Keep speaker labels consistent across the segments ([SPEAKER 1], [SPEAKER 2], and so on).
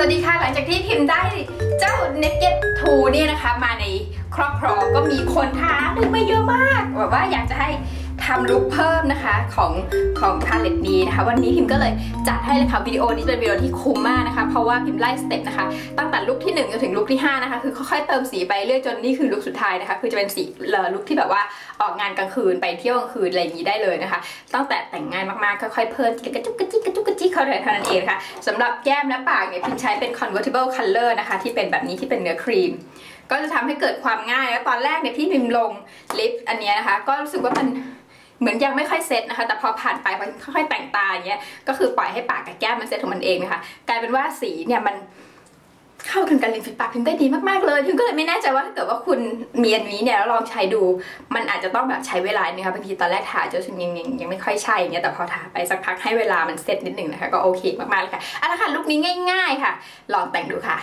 [SPEAKER 1] สวัสดีค่ะหลังจากที่พิมพ์ได้เจ้า Naked 2เนี่ยนะคะ มาในครอบครองก็มีคนท้าดึงมาเยอะมากแบบว่าอยากจะให้ ทำลุคเพิ่มนะคะของของพาเลตนี้นะคะ วันนี้พิมก็เลยจัดให้เลยค่ะวิดีโอนี้เป็นวิดีโอที่คุ้มมากนะคะ เพราะว่าพิมไล่สเต็ปนะคะ ตั้งแต่ลุคที่1จนถึงลุคที่5นะคะคือค่อยๆเติมสีไปเรื่อยจนนี่คือลุคสุดท้ายนะคะ คือจะเป็นสีลุคที่แบบว่าออกงานกลางคืนไปเที่ยวกลางคืนอะไรอย่างนี้ได้เลยนะคะ ตั้งแต่แต่งงานมากๆค่อยๆเพิ่มกระจุกกระจิกกระจุกกระจิกเข้าไปเท่านั้นเองค่ะสำหรับแก้มและปากเนี่ยพิมใช้เป็น convertible color นะคะ ที่เป็นแบบนี้ที่เป็นเนื้อครีมก็จะทำให้เกิดความง่ายแล้วตอนแรกเนี่ยพี่พิมลงลิปอันนี้นะคะ ก็รู้สึกว่ามัน เหมือนยังไม่ค่อยเซ็ตนะคะ แต่พอผ่านไปพอค่อยๆแต่งตาอย่างเงี้ยก็คือปล่อยให้ปากกับแก้มมันเซ็ตของมันเองนะคะกลายเป็นว่าสีเนี่ยมันเข้าถึงการริมฝีปากพิมได้ดีมากๆเลยพิมก็เลยไม่แน่ใจว่าถ้าเกิดว่าคุณมีอันนี้เนี่ยแล้วลองใช้ดู มันอาจจะต้องแบบใช้เวลาเนี่ยค่ะบางทีตอนแรกทาจะยังยังยังไม่ค่อยใช่เงี้ยแต่พอทาไปสักพักให้เวลามันเซ็ตนิดหนึ่งนะคะก็โอเคมากๆเลยค่ะเอาละค่ะลุคนี้ง่าย ๆ ค่ะ ลองแต่งดูค่ะ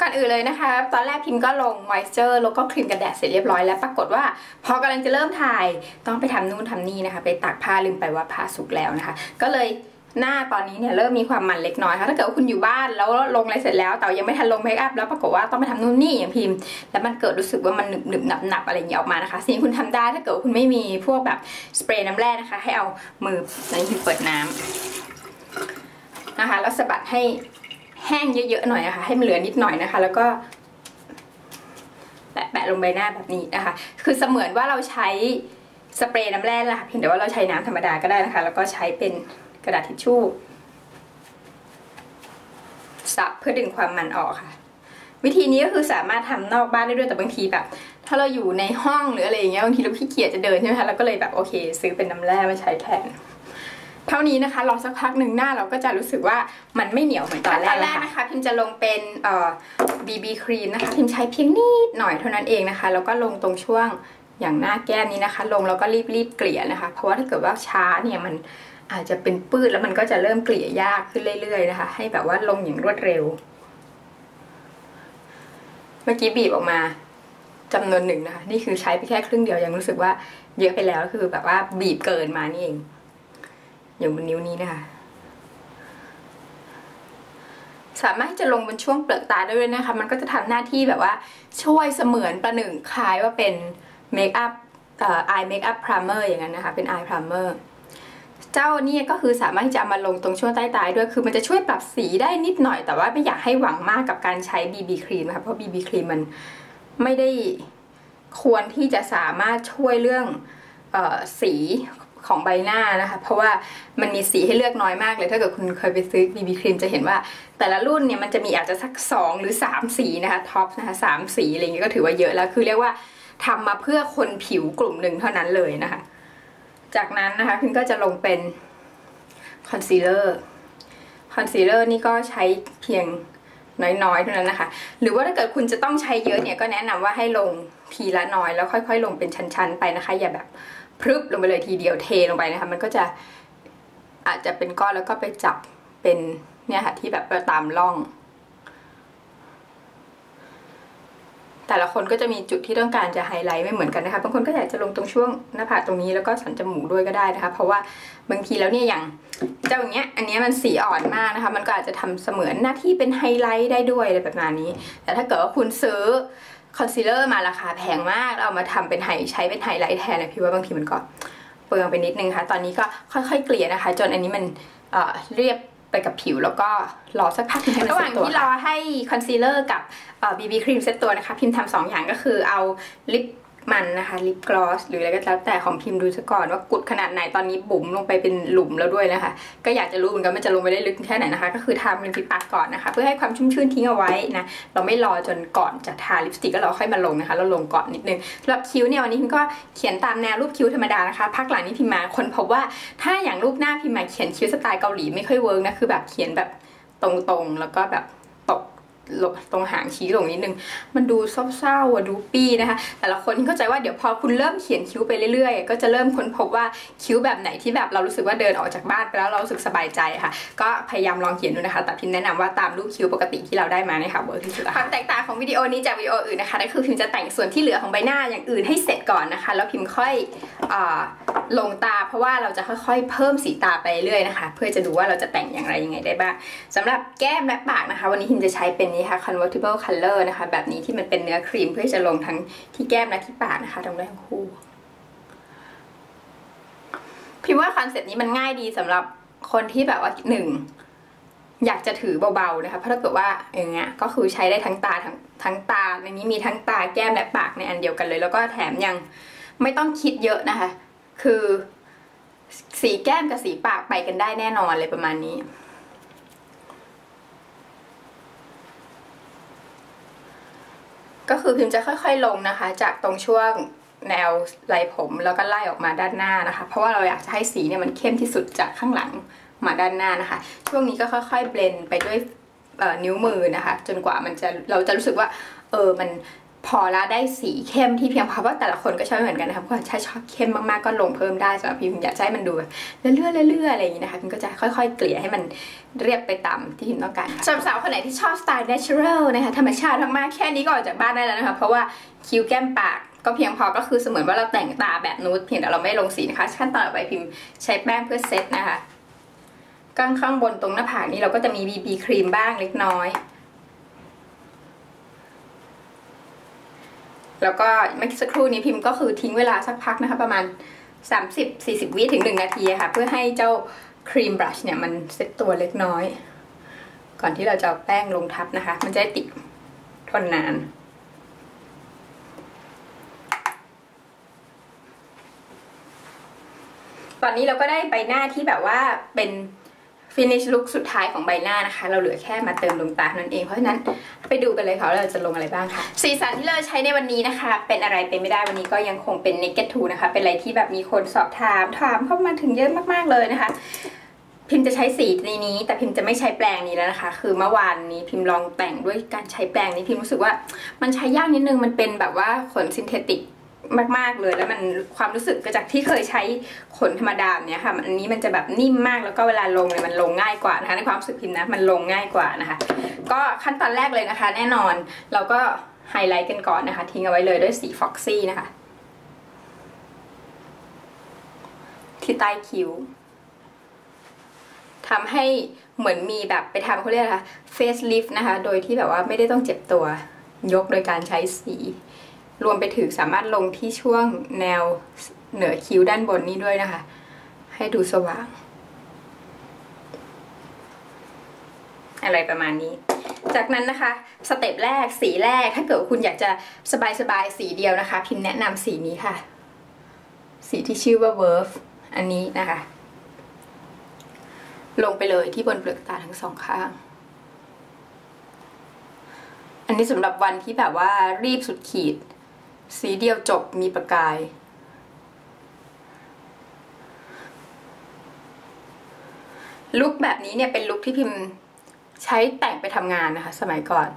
[SPEAKER 1] ก่อนอื่นเลยนะคะ ตอนแรกพิมก็ลงมอยเจอร์แล้วก็ครีมกันแดดเสร็จเรียบร้อยแล้ว ปรากฏว่าพอกำลังจะเริ่มถ่ายต้องไปทำนู่นทำนี่นะคะ ไปตากผ้าลืมไปว่าผ้าสุกแล้วนะคะ ก็เลยหน้าตอนนี้เนี่ยเริ่มมีความมันเล็กน้อยค่ะถ้าเกิดว่าคุณอยู่บ้านแล้วลงอะไรเสร็จแล้ว แต่ยังไม่ทันลงเมคอัพแล้วปรากฏว่าต้องไปทำนู่นนี่อย่างพิมพ์ แล้วมันเกิดรู้สึกว่ามันหนึบหนึบหนับหนับอะไรอย่างเงี้ยออกมานะคะสิ่งคุณทำได้ถ้าเกิดว่าคุณไม่มีพวกแบบสเปรย์น้ำแร่นะคะ ให้เอามือในพิมเปิดน้ำนะคะ แล้วสะบัดให้ แห้งเยอะๆหน่อยนะคะให้มันเหลือนิดหน่อยนะคะ แล้วก็ แปะลงใบหน้าแบบนี้นะคะ คือเสมือนว่าเราใช้สเปรย์น้ำแร่ละเพียงแต่ว่าเราใช้น้ำธรรมดาก็ได้นะคะ แล้วก็ใช้เป็นกระดาษทิชชู่ซับเพื่อดึงความมันออกค่ะ วิธีนี้ก็คือสามารถทำนอกบ้านได้ด้วยแต่บางทีแบบ ถ้าเราอยู่ในห้องหรืออะไรอย่างเงี้ยบางทีเราขี้เกียจจะเดินใช่ไหมคะเราก็เลยแบบโอเค ซื้อเป็นน้ำแร่มาใช้แทน เท่านี้นะคะรอสักพักหนึ่งหน้าเราก็จะรู้สึกว่ามันไม่เหนียวเหมือนตอนแรกตอนแรกนะคะพิมจะลงเป็นเอ่อ BB ครีมนะคะพิมใช้เพียงนิดหน่อยเท่านั้นเองนะคะแล้วก็ลงตรงช่วงอย่างหน้าแก้มนี้นะคะ ลงแล้วก็รีบๆเกลี่ยนะคะ เพราะว่าถ้าเกิดว่าช้าเนี่ยมันอาจจะเป็นปื้ดแล้วมันก็จะเริ่มเกลี่ยยากขึ้นเรื่อยๆนะคะ ให้แบบว่าลงอย่างรวดเร็ว เมื่อกี้บีบออกมาจำนวนหนึ่งนะคะ นี่คือใช้ไปแค่ครึ่งเดียวยังรู้สึกว่าเยอะไปแล้วคือแบบว่าบีบเกินมานี่เอง อย่างบนนิ้วนี้นะคะ สามารถจะลงบนช่วงเปลือกตาได้ด้วยนะคะ มันก็จะทำหน้าที่แบบว่าช่วยเสมือนประหนึ่งคล้ายว่าเป็นเมคอัพเอ่อ eye makeup primer อย่างนั้นนะคะ เป็น eye primer เจ้านี่ก็คือสามารถที่จะมาลงตรงช่วงใต้ตาด้วยคือมันจะช่วยปรับสีได้นิดหน่อย แต่ว่าไม่อยากให้หวังมากกับการใช้ BB ครีมนะคะเพราะ BB ครีมมันไม่ได้ควรที่จะสามารถช่วยเรื่องออสี ของใบหน้านะคะ เพราะว่ามันมีสีให้เลือกน้อยมากเลย ถ้าเกิดคุณเคยไปซื้อ BB ครีมจะเห็นว่า แต่ละรุ่นเนี่ยมันจะมีอาจจะสัก 2 หรือ 3 สีนะคะท็อปนะคะสามสีอะไรเงี้ยก็ถือว่าเยอะแล้วคือเรียกว่าทำมาเพื่อคนผิวกลุ่มหนึ่งเท่านั้นเลยนะคะ จากนั้นนะคะพิมก็จะลงเป็นคอนซีลเลอร์คอนซีลเลอร์นี่ก็ใช้เพียงน้อยๆเท่านั้นนะคะ หรือว่าถ้าเกิดคุณจะต้องใช้เยอะเนี่ยก็แนะนำว่าให้ลงทีละน้อยแล้วค่อย ๆ ลงเป็นชั้นๆไปนะคะ อย่าแบบ พรึบลงไปเลยทีเดียวเทลงไปนะคะมันก็จะอาจจะเป็นก้อนแล้วก็ไปจับเป็นเนี่ยค่ะที่แบบตามร่อง แต่ละคนก็จะมีจุดที่ต้องการจะไฮไลท์ไม่เหมือนกันนะคะบางคนก็อยากจะลงตรงช่วงหน้าผากตรงนี้แล้วก็สันจมูกด้วยก็ได้นะคะ เพราะว่าบางทีแล้วเนี่ยอย่างเจ้าอย่างเงี้ยอันนี้มันสีอ่อนมากนะคะ มันก็อาจจะทำเสมือนหน้าที่เป็นไฮไลท์ได้ด้วยอะไรแบบนี้แต่ถ้าเกิดว่าคุณซื้อ คอนซีลเลอร์มาราคาแพงมากเอามาทำเป็นไฮใช้เป็นไฮไลท์แทนนะพี่ว่าบางทีมันก็เปลืองไปนิดนึงค่ะ ตอนนี้ก็ค่อยๆเกลี่ยนะคะ จนอันนี้มันเอ่อเรียบไปกับผิวแล้วก็รอสักพักนึงระหว่างที่รอให้คอนซีลเลอร์กับบีบีครีมเซ็ตตัวนะคะ พิมพ์ทำสองอย่างก็คือเอาลิป มันนะคะลิปกลอสหรืออะไรก็แล้วแต่ของพิมพ์ดูซะก่อนว่ากุดขนาดไหนตอนนี้บุ๋มลงไปเป็นหลุมแล้วด้วยนะคะ ก็อยากจะรู้เหมือนกันมันจะลงไปได้ลึกแค่ไหนนะคะ ก็คือทาริมฝีปากก่อนนะคะ เพื่อให้ความชุ่มชื้นทิ้งเอาไว้นะเราไม่รอจนก่อนจะทาลิปสติกก็เราค่อยมาลงนะคะ เราลงก่อนนิดนึงสำหรับคิ้วเนี่ยวันนี้พิมก็เขียนตามแนวรูปคิ้วธรรมดานะคะพักหลังนี้พิมมาคนพบว่าถ้าอย่างรูปหน้าพิมมาเขียนคิ้วสไตล์เกาหลีไม่ค่อยเวิร์กนะคือแบบเขียนแบบตรงๆ แล้วก็แบบ ตกตรงหางชี้ลงนิดนึง มันดูเศร้าๆอะดูปี้นะคะ แต่ละคนเข้าใจว่าเดี๋ยวพอคุณเริ่มเขียนคิ้วไปเรื่อยๆ ก็จะเริ่มค้นพบว่าคิ้วแบบไหนที่แบบเรารู้สึกว่าเดินออกจากบ้านไปแล้วเรารู้สึกสบายใจค่ะ ก็พยายามลองเขียนดูนะคะ แต่พิมแนะนำว่าตามรูปคิ้วปกติที่เราได้มาเนี่ยค่ะเวิร์กที่สุดความแตกต่างของวิดีโอนี้จากวิดีโออื่นนะคะนั่นคือพิมจะแต่งส่วนที่เหลือของใบหน้าอย่างอื่นให้เสร็จก่อนนะคะ แล้วพิมค่อยอลงตา เพราะว่าเราจะค่อยๆ เพิ่มสีตาไปเรื่อยนะคะ เพื่อจะดูว่าเราจะแต่งอย่างไรยังไงได้บ้างสำหรับแก้มและปากนะคะ วันนี้พิมจะใช้เป็นนี้ค่ะ convertible color นะคะ แบบนี้ที่มันเป็นเนื้อครีมเพื่อจะลงทั้งที่แก้มและที่ปากนะคะลงได้ทั้งคู่ พิมว่าคอนเซ็ปต์นี้มันง่ายดีสำหรับคนที่แบบว่าหนึ่งอยากจะถือเบาๆนะคะ เพราะถ้าเกิดว่าอย่างเงี้ยก็คือใช้ได้ทั้งตาทั้งทั้งตาในนี้มีทั้งตาแก้มและปากในอันเดียวกันเลย แล้วก็แถมยังไม่ต้องคิดเยอะนะคะ คือสีแก้มกับสีปากไปกันได้แน่นอนเลยประมาณนี้ ก็คือพิมจะค่อยๆลงนะคะ จากตรงช่วงแนวไหลผมแล้วก็ไล่ออกมาด้านหน้านะคะ เพราะว่าเราอยากจะให้สีเนี่ยมันเข้มที่สุดจากข้างหลังมาด้านหน้านะคะ ช่วงนี้ก็ค่อย ๆ เบลนไปด้วยนิ้วมือนะคะ จนกว่ามันจะเราจะรู้สึกว่าเออมัน พอละได้สีเข้มที่เพียงพอเพราะแต่ละคนก็ชอบเหมือนกันนะคะเพราะถ้าชอบเข้มมากๆก็ลงเพิ่มได้สำหรับพิมอยากให้มันดูแบบเลื่อยๆเลื่อยๆอะไรอย่างนี้นะคะพิมก็จะค่อยๆ เกลี่ยให้มันเรียบไปตามที่พิมต้องการสำหรับสาวคนไหนที่ชอบสไตล์ natural นะคะธรรมชาติมากๆแค่นี้ก็ออกจากบ้านได้แล้วนะคะเพราะว่าคิ้วแก้มปากก็เพียงพอก็คือเสมือนว่าเราแต่งตาแบบนูดเพียงแต่เราไม่ลงสีนะคะขั้นตอนต่อไปพิมใช้แป้งเพื่อเซตนะคะก้างข้างบนตรงหน้าผากนี้เราก็จะมีบีบีครีมบ้างเล็กน้อย แล้วก็เมื่อสักครู่นี้พิมพ์ก็คือทิ้งเวลาสักพักนะคะ ประมาณ 30-40 วิถึง 1 นาทีค่ะ เพื่อให้เจ้าครีมบรัชเนี่ยมันเซ็ตตัวเล็กน้อย ก่อนที่เราจะเอาแป้งลงทับนะคะ มันจะได้ติดทนนาน ตอนนี้เราก็ได้ใบหน้าที่แบบว่าเป็น ฟินิชลุคสุดท้ายของใบหน้านะคะ เราเหลือแค่มาเติมดวงตานั่นเอง เพราะฉะนั้นไปดูกันเลยค่ะว่าเราจะลงอะไรบ้างค่ะ สีสันที่เราใช้ในวันนี้นะคะ เป็นอะไรเป็นไม่ได้วันนี้ก็ยังคงเป็น naked two นะคะ เป็นอะไรที่แบบมีคนสอบถามถามเข้ามาถึงเยอะมากๆเลยนะคะ พิมจะใช้สีนี้ แต่พิมจะไม่ใช้แปรงนี้แล้วนะคะ คือเมื่อวานนี้พิมลองแต่งด้วยการใช้แปรงนี้พิมรู้สึกว่ามันใช้ยากนิดนึงมันเป็นแบบว่าขนซินเทติก มากๆเลยแล้วมันความรู้สึกก็จากที่เคยใช้ขนธรรมดาเนี่ยค่ะอันนี้มันจะแบบนิ่มมากแล้วก็เวลาลงเนี่ยมันลงง่ายกว่านะคะในความรู้สึกพิมนะมันลงง่ายกว่านะคะ ก็ขั้นตอนแรกเลยนะคะ แน่นอนเราก็ไฮไลท์กันก่อนนะคะ ทิ้งเอาไว้เลยด้วยสีฟ็อกซี่นะคะ ที่ใต้คิ้วทำให้เหมือนมีแบบไปทำเขาเรียกอะไรคะเฟสลิฟต์นะคะ โดยที่แบบว่าไม่ได้ต้องเจ็บตัว ยกโดยการใช้สี รวมไปถึงสามารถลงที่ช่วงแนวเหนือคิ้วด้านบนนี้ด้วยนะคะ ให้ดูสว่าง อะไรประมาณนี้ จากนั้นนะคะสเต็ปแรกสีแรกถ้าเกิดคุณอยากจะสบายๆสีเดียวนะคะ พิมแนะนำสีนี้ค่ะ สีที่ชื่อว่า Verve อันนี้นะคะ ลงไปเลยที่บนเปลือกตาทั้งสองข้างอันนี้สำหรับวันที่แบบว่ารีบสุดขีด สีเดียวจบมีประกาย ลุคแบบนี้เนี่ยเป็นลุคที่พิมพ์ใช้แต่งไปทำงานนะคะ สมัยก่อน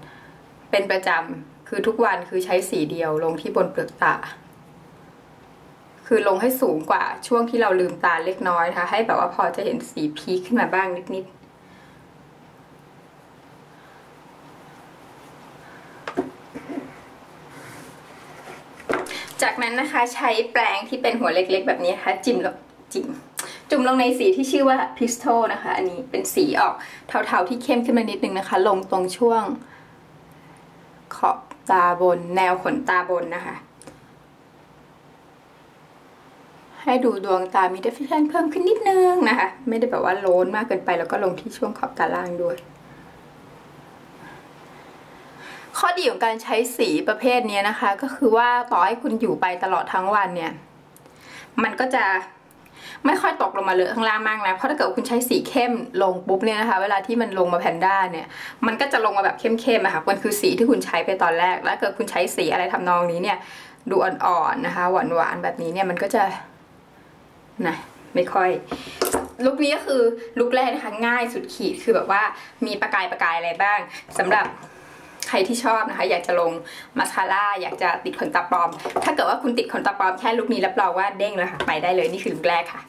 [SPEAKER 1] เป็นประจำคือทุกวันคือใช้สีเดียวลงที่บนเปลือกตา คือลงให้สูงกว่าช่วงที่เราลืมตาเล็กน้อยนะคะ ให้แบบว่าพอจะเห็นสีพีคขึ้นมาบ้างนิดๆ จากนั้นนะคะใช้แปรงที่เป็นหัวเล็กๆ แบบนี้ค่ะจิ้มลงจิ้มจุ่มลงในสีที่ชื่อว่าพิสโตนะคะ อันนี้เป็นสีออกเทาๆที่เข้มขึ้นมานิดนึงนะคะ ลงตรงช่วง ขอบตาบน แนวขนตาบนนะคะ ให้ดูดวงตามีเดฟิเ i นเพิ่มขึ้นนิดนึงนะคะ ไม่ได้แบบว่าโล้นมากเกินไปแล้วก็ลงที่ช่วงขอบตาล่างด้วย ข้อดีของการใช้สีประเภทนี้นะคะ ก็คือว่าต่อให้คุณอยู่ไปตลอดทั้งวันเนี่ย มันก็จะไม่ค่อยตกลงมาเลอะข้างล่างมากนะ เพราะถ้าเกิดคุณใช้สีเข้มลงปุ๊บเนี่ยนะคะ เวลาที่มันลงมาแพนด้าเนี่ย มันก็จะลงมาแบบเข้มๆอะค่ะมันคือสีที่คุณใช้ไปตอนแรก แล้วเกิดคุณใช้สีอะไรทำนองนี้เนี่ย ดูอ่อนๆนะคะ หวานๆแบบนี้เนี่ยมันก็จะนะไม่ค่อยลุคนี้ก็คือลุคแรกนะคะง่ายสุดขีดคือแบบว่ามีประกายประกายอะไรบ้างสำหรับ รที่ชอบนะคะ อยากจะลงมาสคาร่าอยากจะติดขนตาปลอม ถ้าเกิดว่าคุณติดขนตาปลอมแค่ลุคนี้รับรองว่าเด้งเลยค่ะไปได้เลยนี่คือลุคแรกค่ะ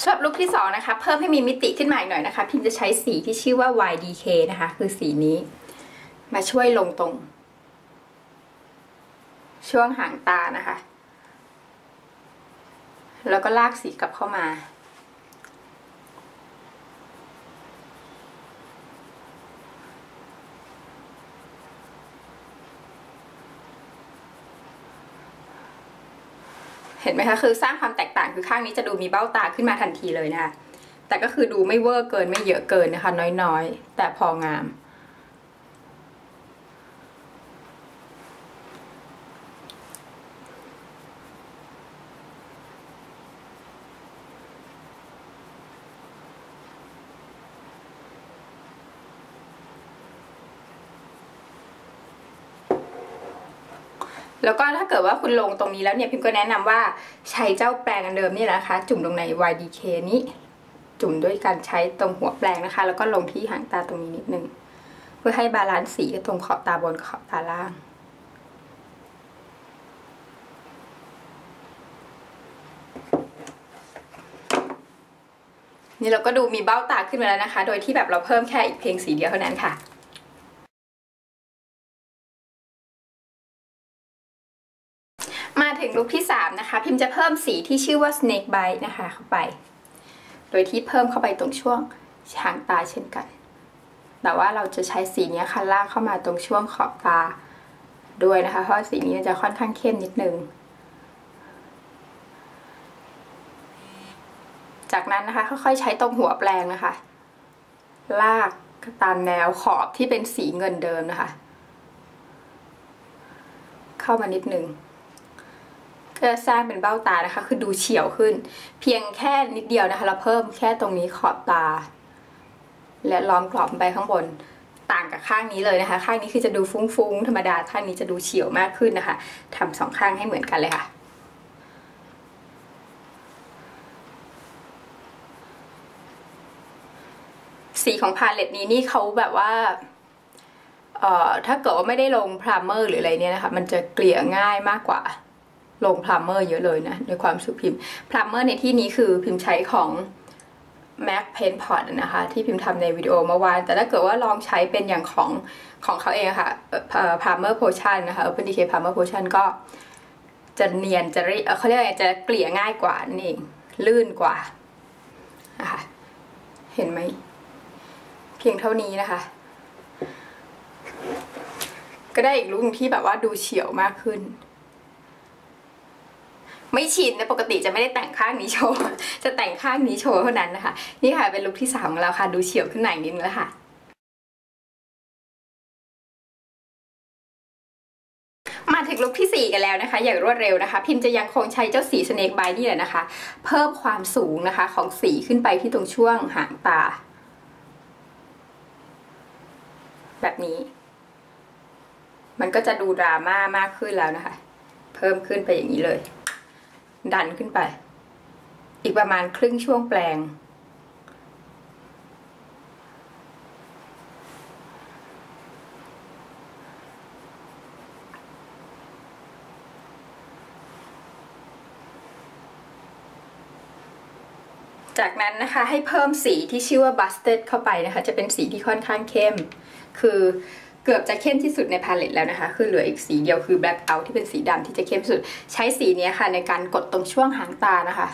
[SPEAKER 1] สำหรับลุคที่2นะคะเพิ่มให้มีมิติขึ้นมาอีกหน่อยนะคะ พิมจะใช้สีที่ชื่อว่า YDK นะคะ คือสีนี้ มาช่วยลงตรง ช่วงหางตานะคะ แล้วก็ลากสีกลับเข้ามา เห็นไหมคะคือสร้างความแตกต่างคือข้างนี้จะดูมีเบ้าตาขึ้นมาทันทีเลยนะคะแต่ก็คือดูไม่เวอร์เกินไม่เยอะเกินนะคะ น้อยๆ แต่พองาม แล้วก็ถ้าเกิดว่าคุณลงตรงนี้แล้วเนี่ยพิมก็แนะนำว่าใช้เจ้าแปรงอันเดิมนี่นะคะ จุ่มลงใน YDK นี้จุ่มด้วยการใช้ตรงหัวแปรงนะคะ แล้วก็ลงที่หางตาตรงนี้นิดนึง เพื่อให้บาลานซ์สีตรงขอบตาบนขอบตาล่าง นี่เราก็ดูมีเบ้าตาขึ้นมาแล้วนะคะ โดยที่แบบเราเพิ่มแค่อีกเพียงสีเดียวเท่านั้นค่ะ มาถึงลุคที่ 3 นะคะ พิมจะเพิ่มสีที่ชื่อว่า snake bite นะคะ เข้าไป โดยที่เพิ่มเข้าไปตรงช่วงหางตาเช่นกัน แต่ว่าเราจะใช้สีนี้ค่ะลากเข้ามาตรงช่วงขอบตาด้วยนะคะ เพราะสีนี้จะค่อนข้างเข้มนิดนึง จากนั้นนะคะค่อยๆใช้ตรงหัวแปรงนะคะ ลากตามแนวขอบที่เป็นสีเงินเดิมนะคะ เข้ามานิดนึง ก็สร้างเป็นเบ้าตานะคะ คือดูเฉียวขึ้น เพียงแค่นิดเดียวนะคะ เราเพิ่มแค่ตรงนี้ขอบตา และล้อมกรอบไปข้างบนต่างกับข้างนี้เลยนะคะ ข้างนี้คือจะดูฟุ้งๆธรรมดาข้างนี้จะดูเฉียวมากขึ้นนะคะทำสองข้างให้เหมือนกันเลยค่ะสีของพาเลตนี้นี่เขาแบบว่า เอ่อ ถ้าเกิดว่าไม่ได้ลงพรามเมอร์หรืออะไรเนี่ยนะคะ มันจะเกลี่ยง่ายมากกว่า ลงพรามเมอร์เยอะเลยนะในความสุพิมพ์พรามเมอร์ในที่นี้คือพิมพ์ใช้ของ Mac Paint Pot นะคะ ที่พิมพ์ทำในวิดีโอเมื่อวาน แต่ถ้าเกิดว่าลองใช้เป็นอย่างของของเขาเองค่ะพรามเมอร์โพชั่นนะคะ Open Decay Primer Potion ก็จะเนียนจะเรีเขาเรียกอะไรจะเกลี่ยง่ายกว่านั่นเอง ลื่นกว่านะคะเห็นไหม เพียงเท่านี้นะคะ ก็ได้อีกลุคที่แบบว่าดูเฉียวมากขึ้น ไม่ชินนะปกติจะไม่ได้แต่งข้างนี้โชว์ จะแต่งข้างนี้โชว์เท่านั้นนะคะ นี่ค่ะเป็นลุคที่สามของเราค่ะ ดูเฉียวขึ้นหน่อยนิดนึงแล้วค่ะมาถึงลุคที่ 4 กันแล้วนะคะ อย่างรวดเร็วนะคะ พิมจะยังคงใช้เจ้าสีสเนกบายนี่แหละนะคะ เพิ่มความสูงนะคะของสีขึ้นไปที่ตรงช่วงหางตา แบบนี้ มันก็จะดูดราม่ามากขึ้นแล้วนะคะ เพิ่มขึ้นไปอย่างนี้เลย ดันขึ้นไป อีกประมาณครึ่งช่วงแปลง จากนั้นนะคะให้เพิ่มสีที่ชื่อว่า busted เข้าไปนะคะ จะเป็นสีที่ค่อนข้างเข้ม คือ เกือบจะเข้มที่สุดในพาเลตแล้วนะคะ คือเหลืออีกสีเดียวคือ black out ที่เป็นสีดำที่จะเข้มสุด ใช้สีนี้ค่ะในการกดตรงช่วงหางตานะคะ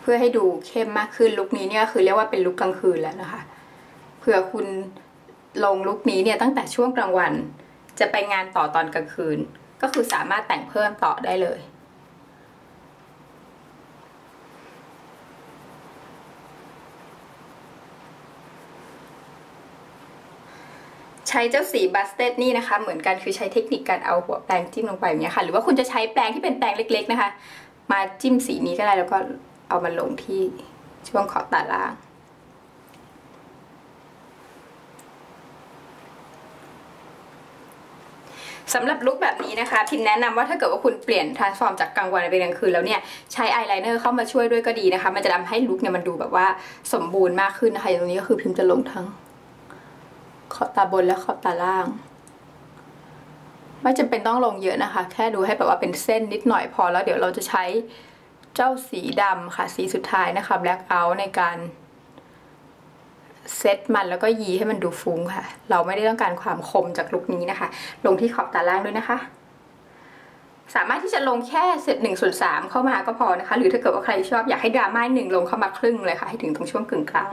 [SPEAKER 1] เพื่อให้ดูเข้มมากขึ้นลุคนี้เนี่ยคือเรียกว่าเป็นลุคกลางคืนแล้วนะคะเผื่อคุณลงลุคนี้เนี่ยตั้งแต่ช่วงกลางวัน จะไปงานต่อตอนกลางคืน ก็คือสามารถแต่งเพิ่มต่อได้เลย ใช้เจ้าสีบัสเตดนี่นะคะ เหมือนกันคือใช้เทคนิคการเอาหัวแปรงจิ้มลงไปอย่างนี้ค่ะ หรือว่าคุณจะใช้แปรงที่เป็นแปรงเล็ก ๆนะคะ มาจิ้มสีนี้ก็ได้แล้วก็เอามาลงที่ช่วงขอบตาล่างสำหรับลุคแบบนี้นะคะพิมแนะนำว่าถ้าเกิดว่าคุณเปลี่ยน transform จากกลางวันไปกลางคืนแล้วเนี่ยใช้อายไลเนอร์เข้ามาช่วยด้วยก็ดีนะคะ มันจะทำให้ลุคเนี่ยมันดูแบบว่าสมบูรณ์มากขึ้นนะคะตรงนี้ก็คือพิมจะลงทั้ง ขอบตาบนและขอบตาล่าง ไม่จำเป็นต้องลงเยอะนะคะ แค่ดูให้แบบว่าเป็นเส้นนิดหน่อยพอแล้วเดี๋ยวเราจะใช้เจ้าสีดำค่ะ สีสุดท้ายนะคะ black out ในการเซตมันแล้วก็ยีให้มันดูฟุ้งค่ะ เราไม่ได้ต้องการความคมจากลุคนี้นะคะ ลงที่ขอบตาล่างด้วยนะคะ สามารถที่จะลงแค่เซตหนึ่งส่วนสามเข้ามาก็พอนะคะ หรือถ้าเกิดว่าใครชอบอยากให้ดราม่าหนึ่งลงเข้ามาครึ่งเลยค่ะ ให้ถึงตรงช่วงกึ่งกลาง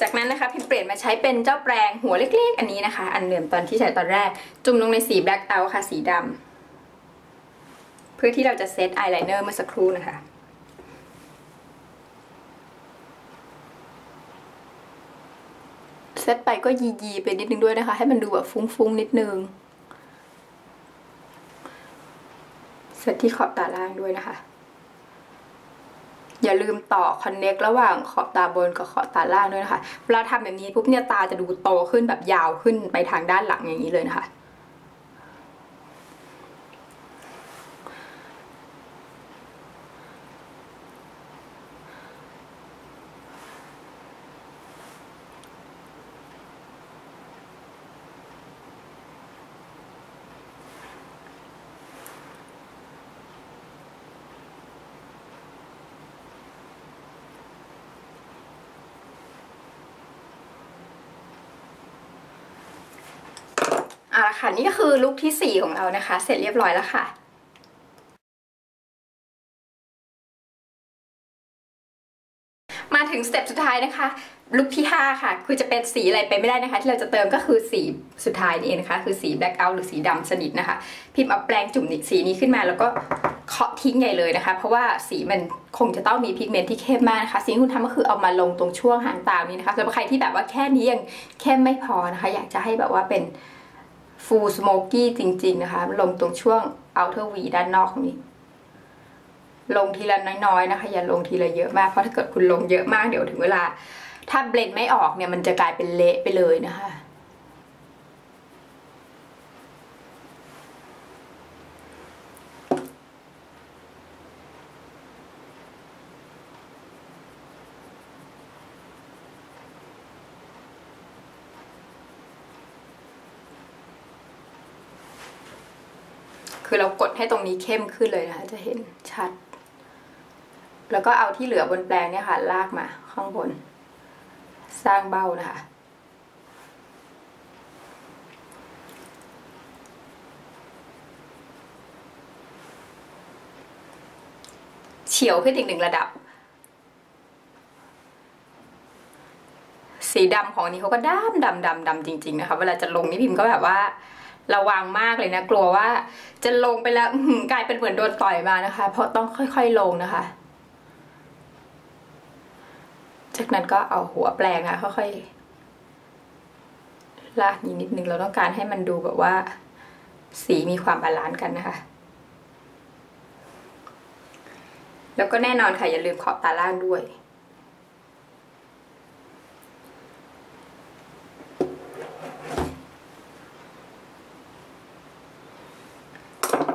[SPEAKER 1] จากนั้นนะคะพิมเปลี่ยนมาใช้เป็นเจ้าแปรงหัวเล็กๆ อันนี้นะคะ อันเดิมตอนที่ใช้ตอนแรก จุ่มลงในสีแบล็คเอาค่ะ สีดำเพื่อที่เราจะเซตอายไลเนอร์เมื่อสักครู่นะคะเซตไปก็ยียีๆไปนิดนึงด้วยนะคะ ให้มันดูแบบฟุ้งๆนิดนึงเซตที่ขอบตาล่างด้วยนะคะ อย่าลืมต่อคอนเน็กระหว่างขอบตาบนกับขอบตาล่างด้วยนะคะเวลาทำแบบนี้ปุ๊บเนี่ยตาจะดูโตขึ้นแบบยาวขึ้นไปทางด้านหลังอย่างนี้เลยนะคะ อ่าค่ะนี่ก็คือลุคที่ 4 ของเรานะคะ เสร็จเรียบร้อยแล้วค่ะมาถึงสเต็ปสุดท้ายนะคะลุคที่ 5 ค่ะ คือจะเป็นสีอะไรไปไม่ได้นะคะ ที่เราจะเติมก็คือสีสุดท้ายนี่เองนะคะ คือสีแบล็คเอาท์หรือสีดำสนิทนะคะ พิมพ์เอาแปรงจุ่มสีนี้ขึ้นมาแล้วก็เคาะทิ้งใหญ่เลยนะคะ เพราะว่าสีมันคงจะต้องมีพิกเมนต์ที่เข้มมากนะคะสิ่งที่คุณทำก็คือเอามาลงตรงช่วงหางตานี้นะคะสำหรับใครที่แบบว่าแค่นี้ยังเข้มไม่พอนะคะ อยากจะให้แบบว่าเป็น ฟูลสโมกกี้จริง ๆ นะคะ ลงตรงช่วงเอาเทอร์วีด้านนอกตรงนี้ ลงทีละน้อยๆนะคะ อย่าลงทีละเยอะมาก เพราะถ้าเกิดคุณลงเยอะมากเดี๋ยวถึงเวลา ถ้าเบลนด์ไม่ออกเนี่ยมันจะกลายเป็นเละไปเลยนะคะ คือเรากดให้ตรงนี้เข้มขึ้นเลยนะคะจะเห็นชัด แล้วก็เอาที่เหลือบนแปลงเนี่ยค่ะ ลากมาข้างบน สร้างเบ้านะคะเฉียวขึ้นอีกหนึ่งระดับ สีดำของนนี้เขาก็ดำดำดำดำจริง ๆ นะคะ เวลาจะลงนี่พิมพ์ก็แบบว่า ระวังมากเลยนะ กลัวว่าจะลงไปแล้วกลายเป็นเหมือนโดนต่อยมานะคะ เพราะต้องค่อยๆลงนะคะ จากนั้นก็เอาหัวแปลงอะค่อยๆลากนิดนึงเราต้องการให้มันดูแบบว่า สีมีความบาลานซ์กันนะคะแล้วก็แน่นอนค่ะอย่าลืมขอบตาล่างด้วย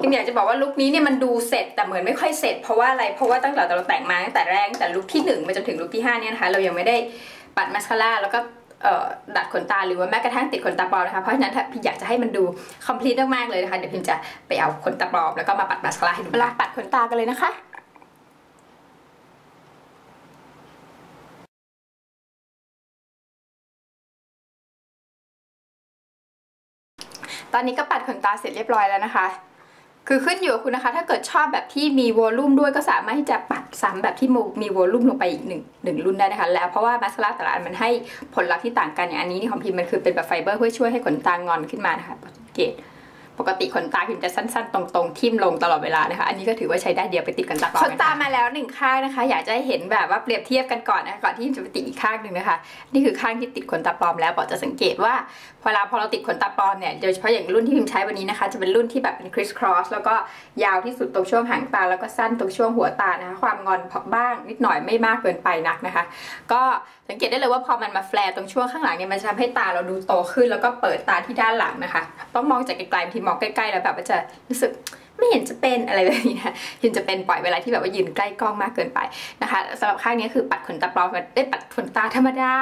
[SPEAKER 1] พิมอยากจะบอกว่าลุคนี้เนี่ยมันดูเสร็จแต่เหมือนไม่ค่อยเสร็จเพราะว่าอะไรเพราะว่าตั้งแต่เราแต่งมาตั้งแต่แรกตั้งแต่ลุคที่หนึ่งไปจนถึงลุคที่ห้าเนี่ยนะคะเรายังไม่ได้ปัดมาสคาร่าแล้วก็ดัดขนตาหรือว่าแม้กระทั่งติดขนตาปลอมนะคะเพราะฉะนั้นถ้าพี่อยากจะให้มันดูคอมพลีทมากๆเลยนะคะเดี๋ยวพิมจะไปเอาขนตาปลอมแล้วก็มาปัดมาสคาร่าให้ดูเวลาปัดขนตากันเลยนะคะตอนนี้ก็ปัดขนตาเสร็จเรียบร้อยแล้วนะคะ คือขึ้นอยู่กับคุณนะคะ ถ้าเกิดชอบแบบที่มีวอลลุ่มด้วยก็สามารถที่จะปัดซ้ำแบบที่มีวอลลุ่มลงไปอีกหนึ่งหนึ่งรุ่นได้นะคะ แล้วเพราะว่ามาสคาร่าแต่ละอันมันให้ผลลัพธ์ที่ต่างกันอย่างอันนี้นี่ของพิมมันคือเป็นแบบไฟเบอร์เพื่อช่วยให้ขนตางอนขึ้นมานะคะสังเกต ปกติขนตาพิมจะสั้นๆ ตรงๆ ทิ่มลงตลอดเวลานะคะ อันนี้ก็ถือว่าใช้ได้เดียวไปติดขนตาขนตามาแล้วหนึ่งข้างนะคะ อยากจะให้เห็นแบบว่าเปรียบเทียบกันก่อนนะคะก่อนที่จะไปติดอีกข้างหนึ่งนะคะ นี่คือข้างที่ติดขนตาปลอมแล้วบอกจะสังเกตว่าพอเวลาพอเราติดขนตาปลอมเนี่ย โดยเฉพาะอย่างรุ่นที่พิมใช้วันนี้นะคะ จะเป็นรุ่นที่แบบเป็นคริสครอสแล้วก็ยาวที่สุดตรงช่วงหางตาแล้วก็สั้นตรงช่วงหัวตานะคะ ความงอนบ้างนิดหน่อยไม่มากเกินไปนักนะคะ ก็ สังเกตได้เลยว่าพอมันมาแฟร์ตรงช่วงข้างหลังเนี่ยมันจะทำให้ตาเราดูโตขึ้น แล้วก็เปิดตาที่ด้านหลังนะคะ ต้องมองจากไกลๆบางทีมองใกล้ๆแล้วแบบว่าจะรู้สึกไม่เห็นจะเป็นอะไรแบบนี้นะยินจะเป็นปล่อยเวลาที่แบบว่ายืนใกล้กล้องมากเกินไปนะคะสำหรับข้างนี้คือปัดขนตาปลอมได้ปัดขนตาธรรมดา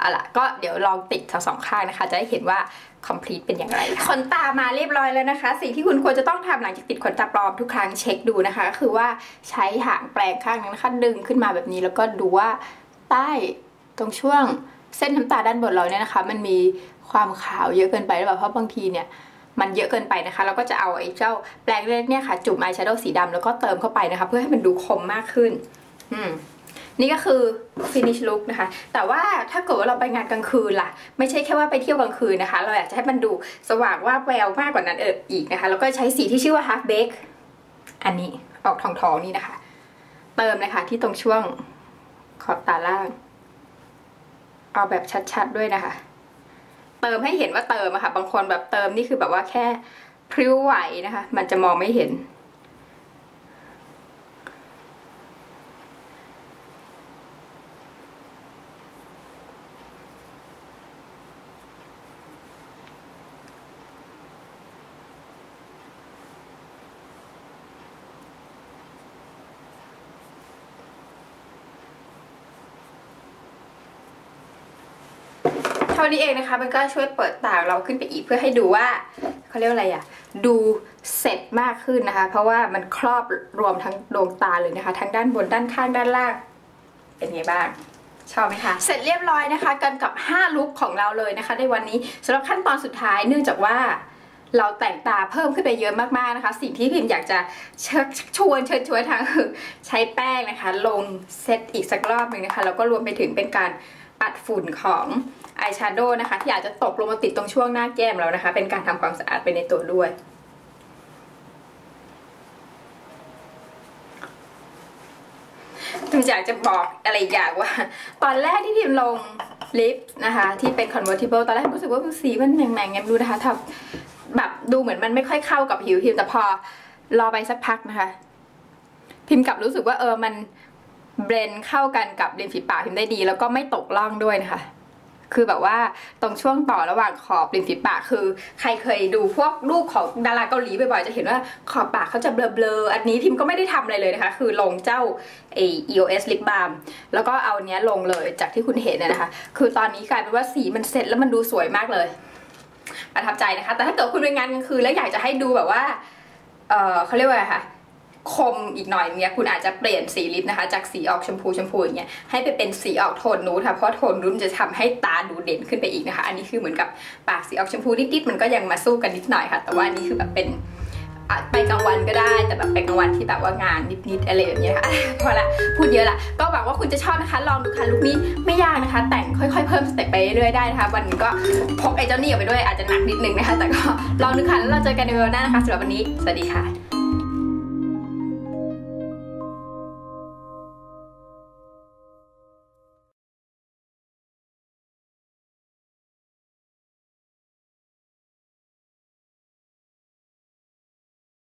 [SPEAKER 1] อะล่ะก็เดี๋ยวลองติดทั้งสองข้างนะคะ จะได้เห็นว่า complete เป็นอย่างไรขนตามาเรียบร้อยแล้วนะคะ สิ่งที่คุณควรจะต้องทำหลังจากติดขนตาปลอมทุกครั้งเช็คดูนะคะก็คือว่าใช้หางแปรงข้างนึงนะคะ ดึงขึ้นมาแบบนี้แล้วก็ดูว่าใต้ ตรงช่วงเส้นน้ำตาด้านบนเราเนี่ยนะคะ มันมีความขาวเยอะเกินไปหรือเปล่าเพราะบางทีเนี่ยมันเยอะเกินไปนะคะ เราก็จะเอาไอ้เจ้าแปรงเล็กเนี่ยค่ะ จุ่มอายแชโดว์สีดำแล้วก็เติมเข้าไปนะคะ เพื่อให้มันดูคมมากขึ้น อืมนี่ก็คือ finish look นะคะ แต่ว่าถ้าเกิดว่าเราไปงานกลางคืนล่ะ ไม่ใช่แค่ว่าไปเที่ยวกลางคืนนะคะ เราอยากจะให้มันดูสว่างว่าแววมากกว่านั้นเอออีกนะคะ แล้วก็ใช้สีที่ชื่อว่า half bake อันนี้ออกทองทองนี่นะคะ เติมเลยค่ะที่ตรงช่วงขอบตาล่าง เอาแบบชัดๆด้วยนะคะ เติมให้เห็นว่าเติมอะค่ะ บางคนแบบเติมนี่คือแบบว่าแค่พริ้วไหวนะคะ มันจะมองไม่เห็น ท่านี้เองนะคะมันก็ช่วยเปิดตาเราขึ้นไปอีกเพื่อให้ดูว่าเขาเรียกอะไรอะดูเสร็จมากขึ้นนะคะ เพราะว่ามันครอบรวมทั้งดวงตาเลยนะคะ ทั้งด้านบนด้านข้างด้านล่าง เป็นไงบ้างชอบไหมคะ เสร็จเรียบร้อยนะคะ กันกับ 5 ลุคของเราเลยนะคะ ในวันนี้สำหรับขั้นตอนสุดท้ายเนื่องจากว่าเราแต่งตาเพิ่มขึ้นไปเยอะมากๆนะคะ สิ่งที่พิมอยากจะเชิญชวนเชิญชวนทางคือใช้แป้งนะคะ ลงเซตอีกสักรอบหนึ่งนะคะแล้วก็รวมไปถึงเป็นการ ปัดฝุ่นของอายแชโดว์นะคะ ที่อาจจะตกลงมาติดตรงช่วงหน้าแก้มเรานะคะ เป็นการทำความสะอาดไปในตัวด้วย พิมอยากจะบอกอะไรอย่างว่า ตอนแรกที่พิมลงลิปนะคะ ที่เป็น convertible ตอนแรกรู้สึกว่าสีมันแหม่งๆไงไม่รู้นะคะทำแบบดูเหมือนมันไม่ค่อยเข้ากับผิวพิมแต่พอรอไปสักพักนะคะ พิมกลับรู้สึกว่าเออมัน เบรนเข้ากันกับริมฝีปากพิมได้ดี แล้วก็ไม่ตกล่องด้วยนะคะ คือแบบว่าตรงช่วงต่อระหว่างขอบริมฝีปากคือ ใครเคยดูพวกรูปของดาราเกาหลีบ่อยๆจะเห็นว่าขอบปากเขาจะเบลอๆอันนี้พิมก็ไม่ได้ทำอะไรเลยนะคะ คือลงเจ้าไอ EOS lip balm แล้วก็เอาเนี้ยลงเลยจากที่คุณเห็นนะคะ คือตอนนี้กลายเป็นว่าสีมันเสร็จแล้วมันดูสวยมากเลยประทับใจนะคะ แต่ถ้าเกิดคุณไปงานกลางคืนแล้วอยากจะให้ดูแบบว่าเออเขาเรียกว่าไรคะ คมอีกหน่อยเนี้ยคุณอาจจะเปลี่ยนสีลิปนะคะ จากสีออกชมพูชมพูอย่างเงี้ยให้ไปเป็นสีออกโทนนูดค่ะเพราะโทนนูดจะทำให้ตาดูเด่นขึ้นไปอีกนะคะ อันนี้คือเหมือนกับปากสีออกชมพูนิดๆมันก็ยังมาสู้กันนิดหน่อยค่ะ แต่ว่านี้คือแบบเป็นไปกลางวันก็ได้แต่แบบไปกลางวันที่แบบว่างานนิดๆอะไรแบบนี้ค่ะพอละพูดเยอะละก็หวังว่าคุณจะชอบนะคะ ลองดูค่ะลุคนี้ไม่ยากนะคะ แต่งค่อยๆเพิ่มสเต็ปไปเรื่อยๆได้นะคะ วันนี้ก็พกไอ้เจ้านี่ออกไปด้วยอาจจะหนักนิดนึงนะคะ แต่ก็ลองดูค่ะแล้วเราเจอกันในวันหน้านะคะสำหรับวันนี้สวัสดีค่ะ